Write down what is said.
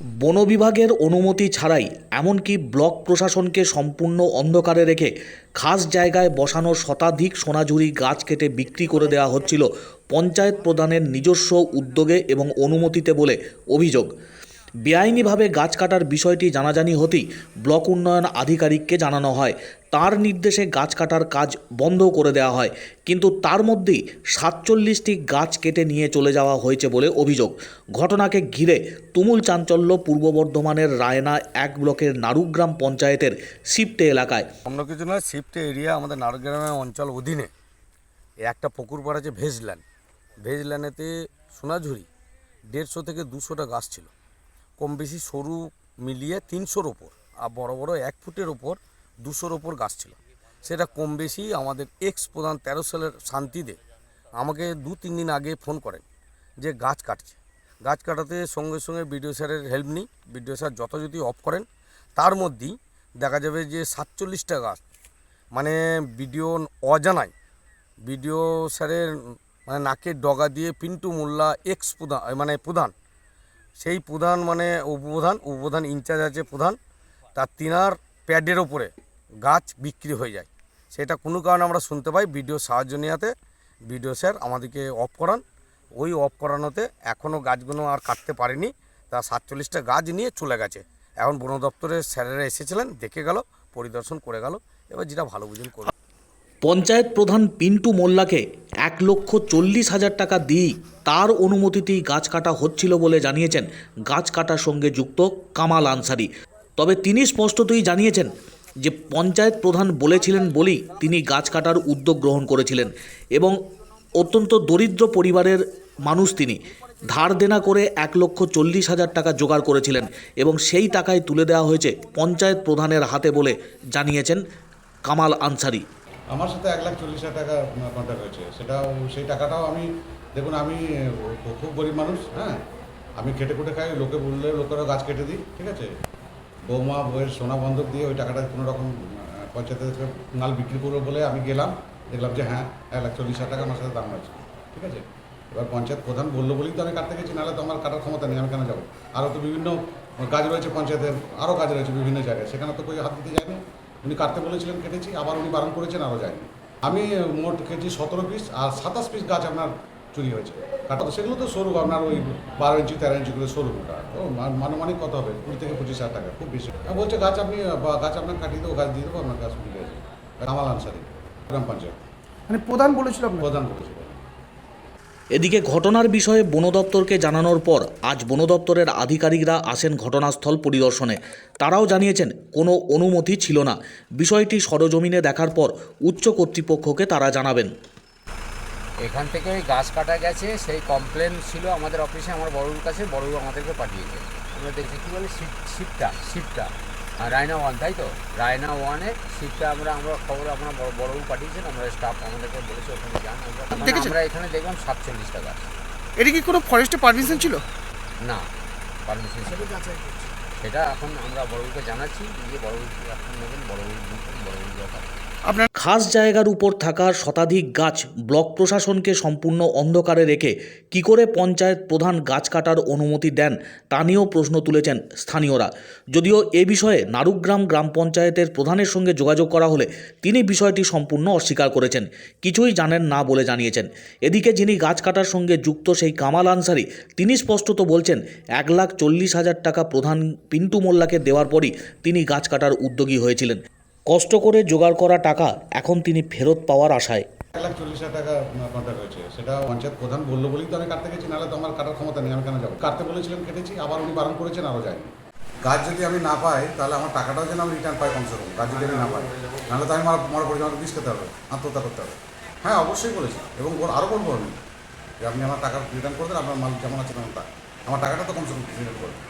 বন বিভাগের অনুমতি ছাড়াই এমনকি ব্লক প্রশাসনকে সম্পূর্ণ অন্ধকারে রেখে খাস জায়গায় বসানো শতাধিক সোনাঝুরি গাছ কেটে বিক্রি করে দেওয়া হচ্ছিল পঞ্চায়েত প্রধানের নিজস্ব উদ্যোগে এবং অনুমতিতে বলে অভিযোগ। বেআইনিভাবে গাছ কাটার বিষয়টি জানাজানি হতেই ব্লক উন্নয়ন আধিকারিককে জানানো হয়। তার নির্দেশে গাছ কাটার কাজ বন্ধ করে দেওয়া হয়। কিন্তু তার মধ্যেই সাতচল্লিশটি গাছ কেটে নিয়ে চলে যাওয়া হয়েছে বলে অভিযোগ। ঘটনাকে ঘিরে তুমুল চাঞ্চল্য পূর্ব বর্ধমানের রায়না এক ব্লকের নারুগ্রাম পঞ্চায়েতের সিপ্টে এলাকায়। অন্য কিছু নয় শিফট এরিয়া আমাদের নারগ্রামের অঞ্চল অধীনে। একটা পুকুর পাড় আছে ভেজল্যান্ড ভেজল্যান্ডেতে সোনাঝুরি দেড়শো থেকে দুশোটা গাছ ছিল। কম বেশি সরু মিলিয়ে তিনশোর ওপর, আর বড় বড় এক ফুটের ওপর দুশোর ওপর গাছ ছিল। সেটা কম বেশি আমাদের এক্স প্রধান তেরো সালের শান্তিতে আমাকে দু তিন দিন আগে ফোন করেন যে গাছ কাটছে। গাছ কাটাতে সঙ্গে সঙ্গে বিডিও স্যারের হেল্প নিই। বিডিও স্যার যথাযথ অফ করেন। তার মধ্যেই দেখা যাবে যে সাতচল্লিশটা গাছ মানে বিডিও অজানায়, বিডিও স্যারের মানে নাকের ডগা দিয়ে পিন্টু মোল্লা এক্স প্রধান মানে প্রধান সেই প্রধান মানে উপপ্রধান উপপ্রধান ইনচার্জ আছে প্রধান, তার তিনার প্যাডের ওপরে গাছ বিক্রি হয়ে যায়। সেটা কোনো কারণে আমরা শুনতে পাই বিডিও সাহায্য নেওয়াতে বিডিও স্যার আমাদেরকে অফ করান। ওই অফ করানোতে এখনও গাছগুলো আর কাটতে পারেনি তা সাতচল্লিশটা গাছ নিয়ে চলে গেছে। এখন বন দপ্তরের স্যারেরা এসেছিলেন, দেখে গেল, পরিদর্শন করে গেল, এবার যেটা ভালো বুঝুন করবে পঞ্চায়েত প্রধান পিন্টু মোল্লাকে এক লক্ষ চল্লিশ হাজার টাকা দিয়েই তার অনুমতিতেই গাছ কাটা হচ্ছিল বলে জানিয়েছেন গাছ কাটার সঙ্গে যুক্ত কামাল আনসারি। তবে তিনি স্পষ্টতই জানিয়েছেন যে পঞ্চায়েত প্রধান বলেছিলেন বলেই তিনি গাছ কাটার উদ্যোগ গ্রহণ করেছিলেন এবং অত্যন্ত দরিদ্র পরিবারের মানুষ তিনি। ধার দেনা করে এক লক্ষ চল্লিশ হাজার টাকা জোগাড় করেছিলেন এবং সেই টাকায় তুলে দেওয়া হয়েছে পঞ্চায়েত প্রধানের হাতে বলে জানিয়েছেন কামাল আনসারি। আমার সাথে এক লাখ চল্লিশ হাজার টাকা কন্ট্যাক্ট হয়েছে। সেটাও সেই টাকাটাও আমি দেখুন আমি খুব গরিব মানুষ হ্যাঁ? আমি খেটে খুটে খাই লোকে বললে লোকেরা গাছ কেটে দিই ঠিক আছে? বৌমা বইয়ের সোনা বন্ধক দিয়ে ওই টাকাটা কোনো রকম আহ, পঞ্চায়েত থেকে মাল বিক্রি করব বলে আমি গেলাম দেখলাম যে হ্যাঁ এক লাখ চল্লিশ হাজার টাকা আমার সাথে দাম হয়েছে ঠিক আছে? এবার পঞ্চায়েত প্রধান বলল বলেই তো আমি কাটতে গেছি নাহলে তো আমার কাটার ক্ষমতা নেই আমি কেন যাব? আরও তো বিভিন্ন কাজ রয়েছে পঞ্চায়েতের আরও কাজ রয়েছে বিভিন্ন জায়গায় সেখানে তো কেউ হাত দিতে যায়নি। উনি কাটতে বলেছিলেন কেটেছি আবার উনি বারণ করেছেন আরও যায়নি। আমি মোট কেটেছি সতেরো পিস আর সাতাশ পিস গাছ আপনার চুরি হয়েছে। কাটা তো সেগুলো তো সরু আপনার ওই বারো ইঞ্চি তেরো ইঞ্চি করে সরু কাঠ ও মা- মানমানিক কত হবে? কুড়ি থেকে পঁচিশ হাজার টাকা খুব বেশি। বলছে গাছ আপনি গাছ আপনার কাটিয়ে দেবো গাছ দিয়ে দেবো আপনার গাছ উঠে গেছে কামাল আনসারি গ্রাম পঞ্চায়েত। মানে প্রধান বলেছিল প্রধান করেছিল এদিকে ঘটনার বিষয়ে বন দপ্তরকে জানানোর পর আজ বন দপ্তরের আধিকারিকরা আসেন ঘটনাস্থল পরিদর্শনে। তারাও জানিয়েছেন, কোনো অনুমতি ছিল না। বিষয়টি সরজমিনে দেখার পর উচ্চ কর্তৃপক্ষকে তারা জানাবেন। এখান থেকে ওই গাছ কাটা গেছে, সেই কমপ্লেন ছিল আমাদের অফিসে আমার বড়ুর কাছে, বড়ু আমাদেরকে পাঠিয়েছে। আমরা দেখছি কী বলে শিপ শিপটা শিপটা রায়না ওয়ান তাই তো? রায়না ওয়ানে সিটটা আমরা আমরা খবর আপনার বড় বড়ও পাঠিয়েছেন আমরা স্টাফ আমাদেরকে বলেছে ওখানে যান আমরা মানে আমরা এখানে দেখলাম সাতচল্লিশটা টাকা। এটা কি কোনো ফরেস্টে পারমিশন ছিল? না পারমিশন ছিল সেটা এখন আমরা বড়বুকে জানাচ্ছি যে বড়বুকে এখন নেবেন বড়বুক বড়বুক ব্যাপার। আপনার খাস জায়গার উপর থাকা শতাধিক গাছ ব্লক প্রশাসনকে সম্পূর্ণ অন্ধকারে রেখে কি করে পঞ্চায়েত প্রধান গাছ কাটার অনুমতি দেন, তা নিয়েও প্রশ্ন তুলেছেন স্থানীয়রা। যদিও এ বিষয়ে নারুগ্রাম গ্রাম পঞ্চায়েতের প্রধানের সঙ্গে যোগাযোগ করা হলে তিনি বিষয়টি সম্পূর্ণ অস্বীকার করেছেন, কিছুই জানেন না বলে জানিয়েছেন। এদিকে যিনি গাছ কাটার সঙ্গে যুক্ত সেই কামাল আনসারি, তিনি স্পষ্টত বলছেন, এক লাখ চল্লিশ হাজার টাকা প্রধান পিন্টু মোল্লাকে দেওয়ার পরই তিনি গাছ কাটার উদ্যোগী হয়েছিলেন। কষ্ট করে জোগাড় করা টাকা এখন তিনি ফেরত পাওয়ার আশায়। এক লাখ চল্লিশ হাজার টাকা কন্ট্যাক্ট হয়েছে। সেটা পঞ্চায়েত প্রধান বলল বলেই তো আমি কাটতে গেছি, নাহলে তো আমার কাটার ক্ষমতা নেই, আমি কেন যাব? কাটতে বলেছিলেন, কেটেছি, আবার উনি বারণ করেছেন আরও যায়নি গাছ যদি আমি না পাই, তাহলে আমার টাকাটাও যেন আমি রিটার্ন পাই কমসে কম। গাছ যদি আমি না পাই, নাহলে তো আমি মারা মরা পড়ে আমাকে বিষ খেতে হবে, আত্মহত্যা করতে হবে। হ্যাঁ অবশ্যই বলেছি। এবং ওর আরও বলব আমি যে আপনি আমার টাকা রিটার্ন করে দেন, আপনার মাল যেমন আছে তেমন তা। আমার টাকাটা তো কমসে কম রিটার্ন করবেন